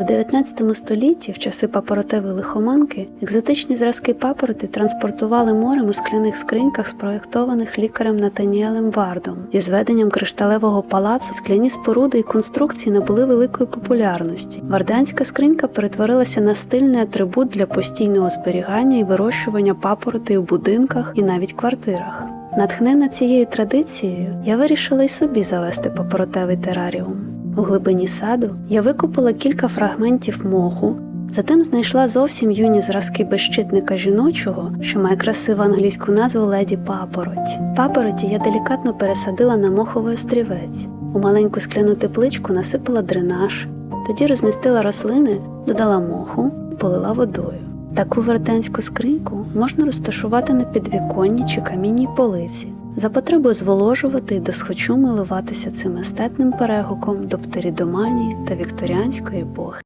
У 19 столітті, в часи папоротевої лихоманки, екзотичні зразки папороти транспортували морем у скляних скриньках, спроєктованих лікарем Натаніелем Вардом. Зі зведенням кришталевого палацу скляні споруди і конструкції набули великої популярності. Варданська скринька перетворилася на стильний атрибут для постійного зберігання і вирощування папороти у будинках і навіть квартирах. Натхнена цією традицією, я вирішила й собі завести папоротевий тераріум. У глибині саду я викопала кілька фрагментів моху, затим знайшла зовсім юні зразки безщитника жіночого, що має красиву англійську назву леді папороть. Папороті я делікатно пересадила на моховий острівець. У маленьку скляну тепличку насипала дренаж, тоді розмістила рослини, додала моху, полила водою. Таку верданську скриньку можна розташувати на підвіконні чи камінній полиці, за потребу зволожувати і досхочу милуватися цим естетним перегуком до птерідоманії та вікторіанської епохи.